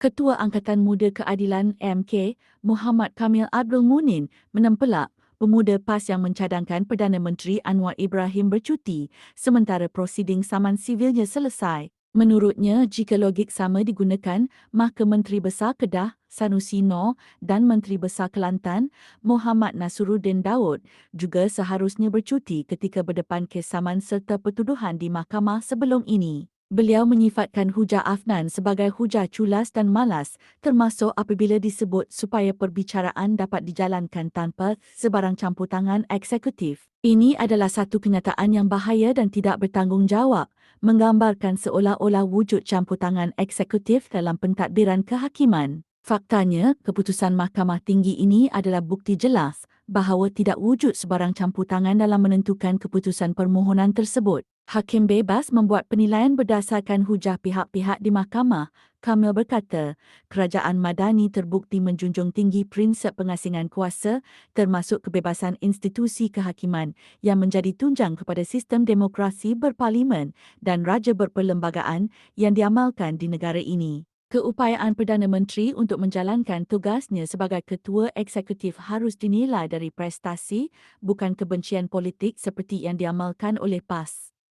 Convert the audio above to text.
Ketua Angkatan Muda Keadilan MK, Muhammad Kamil Abdul Munin menempelak pemuda PAS yang mencadangkan Perdana Menteri Anwar Ibrahim bercuti sementara prosiding saman sivilnya selesai. Menurutnya, jika logik sama digunakan, maka Menteri Besar Kedah, Sanusi Nor dan Menteri Besar Kelantan, Muhammad Nasruddin Daud juga seharusnya bercuti ketika berdepan kes saman serta pertuduhan di mahkamah sebelum ini. Beliau menyifatkan hujah Afnan sebagai hujah culas dan malas termasuk apabila disebut supaya perbicaraan dapat dijalankan tanpa sebarang campur tangan eksekutif. Ini adalah satu kenyataan yang bahaya dan tidak bertanggungjawab menggambarkan seolah-olah wujud campur tangan eksekutif dalam pentadbiran kehakiman. Faktanya, keputusan Mahkamah Tinggi ini adalah bukti jelas bahawa tidak wujud sebarang campur tangan dalam menentukan keputusan permohonan tersebut. Hakim bebas membuat penilaian berdasarkan hujah pihak-pihak di mahkamah. Kamil berkata, kerajaan Madani terbukti menjunjung tinggi prinsip pengasingan kuasa termasuk kebebasan institusi kehakiman yang menjadi tunjang kepada sistem demokrasi berparlimen dan raja berperlembagaan yang diamalkan di negara ini. Keupayaan Perdana Menteri untuk menjalankan tugasnya sebagai ketua eksekutif harus dinilai dari prestasi bukan kebencian politik seperti yang diamalkan oleh PAS.